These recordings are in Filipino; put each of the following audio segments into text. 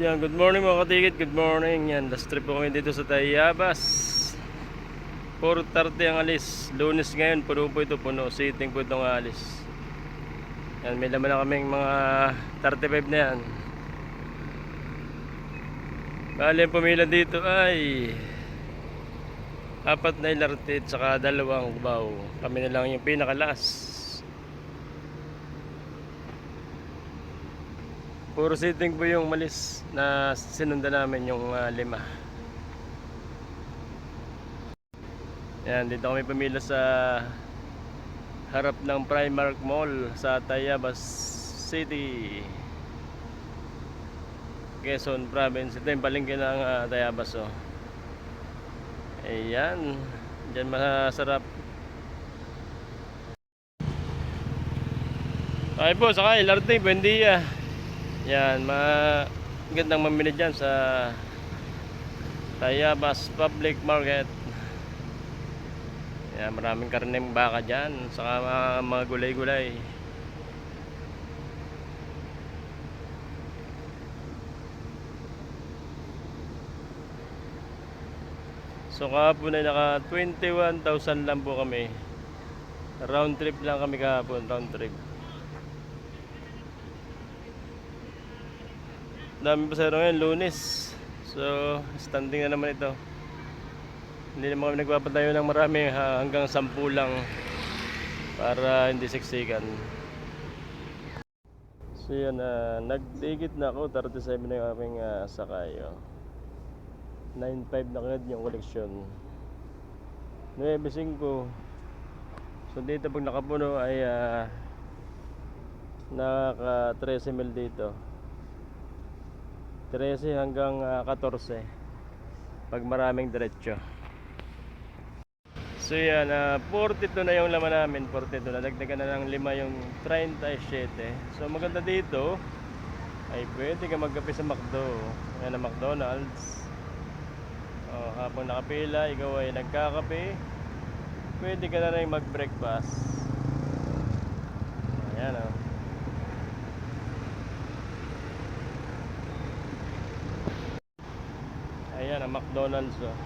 Yan, good morning mga katigit, good morning. Yan, last trip po kami dito sa Tayabas. 4.30 ang alis. Lunes ngayon, puno po ito, puno. Sitting po itong alis. Yan, may laman na kaming mga 35 na yan. Bali, ang pumila dito ay apat na ilarte at saka dalawang kubaw. Kami na lang yung pinakalas. Puro sitting po yung malis na sinundan namin yung ah, lima. Yan, dito kami pumila sa harap ng Primark Mall sa Tayabas City. Quezon Province. Ito yung palengke ng ah, Tayabas oh. Ayan. Diyan masarap. Ay po, sakay, Larte, buen dia. Yan, ma gandang mamili dyan sa Tayabas Public Market. Yan, maraming karneng baka dyan, saka mga gulay-gulay. So kahapon ay naka 21,000 lang po kami. Round trip lang kami kahapon, round trip. Dami pa sa ngayon, lunes. So, standing na naman ito. Hindi naman kami nagpapatayo ng marami ha, hanggang 10 lang para hindi siksikan. So yan, uh, nagdigit na ako, 37 na yung aming uh, sakay. Oh. 9.5 na kagad yung koleksyon. 9.5. So dito pag nakapuno ay uh, naka 13 mil dito. 13 hanggang ah, 14 pag maraming diretso. So yan ah, 42 na yung laman namin 42 na. Dagdagan na ng 5 yung 37 so maganda dito. Ay pwede ka magkape sa McDo. Yan ang McDonald's. Oh, habang nakapila ikaw ay nagkakape. Pwede ka na rin mag breakfast ayan oh Ayan, ang McDonald's oh.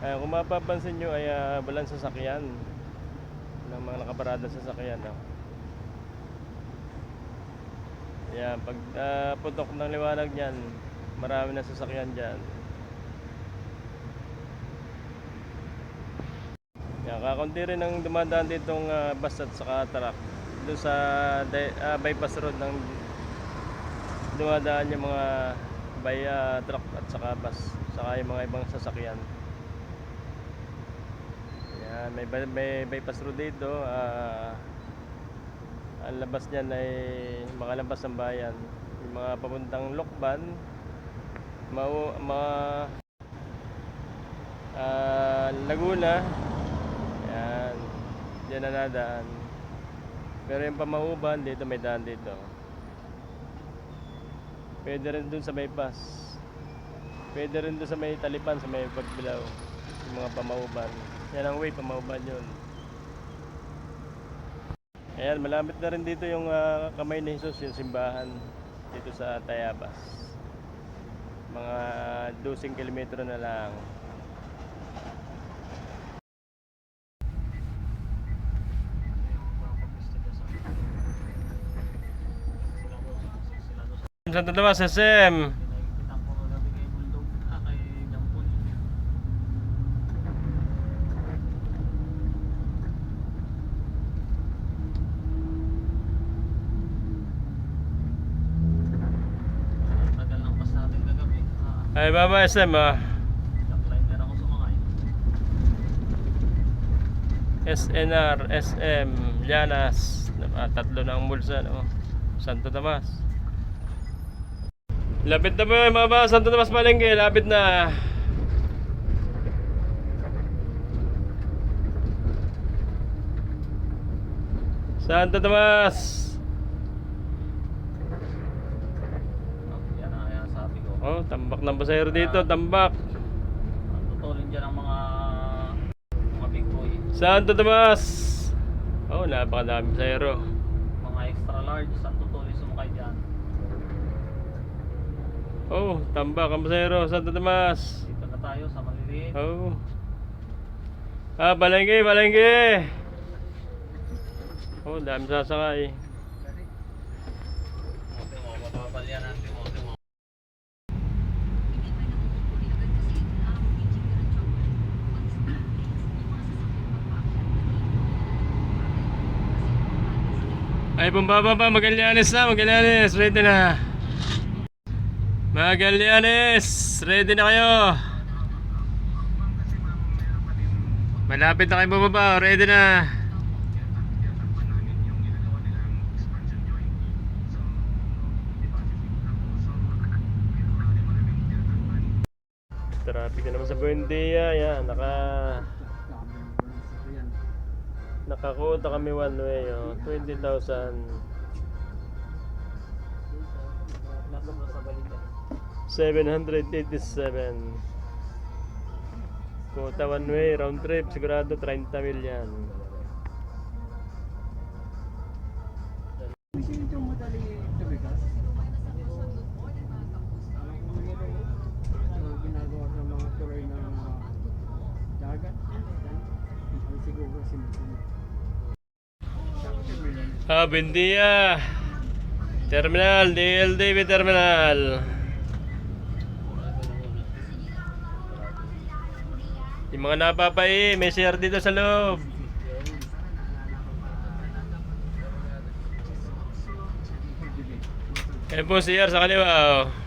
Ayan, kung mapapansin nyo ay uh, walang sasakyan ng mga nakaparada sa sasakyan oh. Ayan, pag ah, putok ng liwanag niyan marami na sasakyan dyan Ayan, kakunti rin ang dumadaan ditong uh, bus at saka truck doon sa ah, bypass road ng dumadaan yung mga by truck at saka bus saka yung mga ibang sasakyan. Yan may, may bypass road dito ah, ang labas niyan ay mga labas ng bayan. Yung mga papuntang Lokban mau mga ah, Laguna yan diyan na nadaan. Pero yung pamauban dito may daan dito Pwede rin dun sa may bus. Pwede rin dun sa may talipan, sa may pagbilaw. Yung mga pamauban. Yan ang way, pamauban yun. Ayan, malapit na rin dito yung ah, kamay ni Jesus, yung simbahan dito sa Tayabas. Mga 12 kilometro na lang. SM. Pas natin kagabi. Ah, Ay, baba SM ah. SNR, SM, Llanas. Tatlo na ang bulsa, no? Santo Tomas. Lapit na po yung mga ba, Santo Tomas Palengke, lapit na. Santo Tomas. Yan ang yan sabi ko. Oh, tambak ng basero dito, tambak. Tutulin dyan ang mga mga big boy. Santo Tomas. Oh, napakadami basero. Mga extra large. Santo Toyo sumakay dyan. Oh, Tamba, Camusero, Santo Tomas. Dito na tayo sa maliliit. Oh. Ah, balengke, balengke. Oh, dami sasakay. Ay, bumbaba pa, Magallanes na, Magallanes, ready na. Magallanes, ready na kayo. Malapit na kayo bumaba, ready na. Traffic na naman sa Buendia, yan, naka... Nakakuta kami one way, oh, 20,000. 787 Kota one way, round trip, sigurado 30 mil yan. Ah, Bendia. Terminal, DLDV Terminal. Yung mga napapai, may CR dito sa loob. Ayan po CR sa kaliwa. Oh.